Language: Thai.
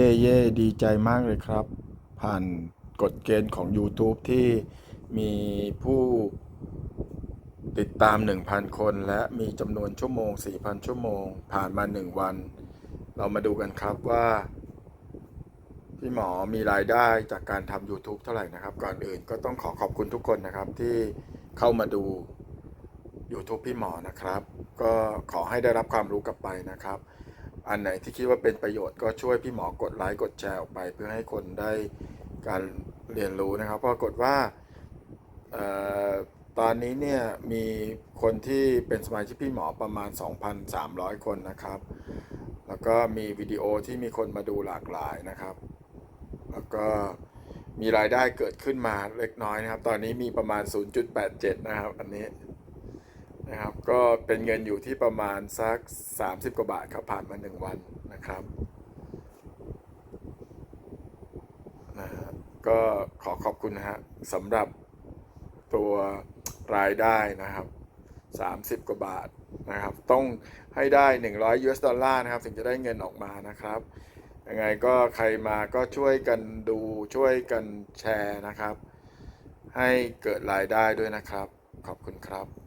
เย่เย่ดีใจมากเลยครับ ผ่านกฎเกณฑ์ของ YouTube ที่มีผู้ติดตาม 1,000 คน และมีจำนวนชั่วโมง 4,000 ชั่วโมง ผ่านมา 1 วัน เรามาดูกันครับว่า พี่หมอมีรายได้จากการทำ YouTube เท่าไหร่นะครับ ก่อนอื่นก็ต้องขอขอบคุณทุกคนนะครับที่เข้ามาดู YouTube พี่หมอนะครับ ก็ขอให้ได้รับความรู้กลับไปนะครับ อันไหนที่คิดว่าเป็นประโยชน์ก็ช่วยพี่หมอกดไลค์กดแชร์ออกไป เพื่อให้คนได้การเรียนรู้นะครับปรากฏว่าตอนนี้เนี่ยมีคนที่เป็นสมาชิกพี่หมอประมาณ 2,300 คนนะครับ แล้วก็มีวิดีโอที่มีคนมาดูหลากหลายนะครับ แล้วก็มีรายได้เกิดขึ้นมาเล็กน้อยนะครับ ตอนนี้มีประมาณ 0.87 นะครับ อันนี้ นะครับ ก็เป็นเงินอยู่ที่ประมาณสัก 30 กว่าบาทครับผ่านมา 1 วันนะครับนะฮะก็ขอขอบคุณนะฮะสำหรับตัวรายได้นะครับ 30 กว่าบาทนะครับ ต้องให้ได้ 100 US ดอลลาร์นะครับ ถึงจะได้เงินออกมานะครับยังไงก็ใครมาก็ช่วยกันดูช่วยกันแชร์นะครับ ให้เกิดรายได้ด้วยนะครับ ขอบคุณครับ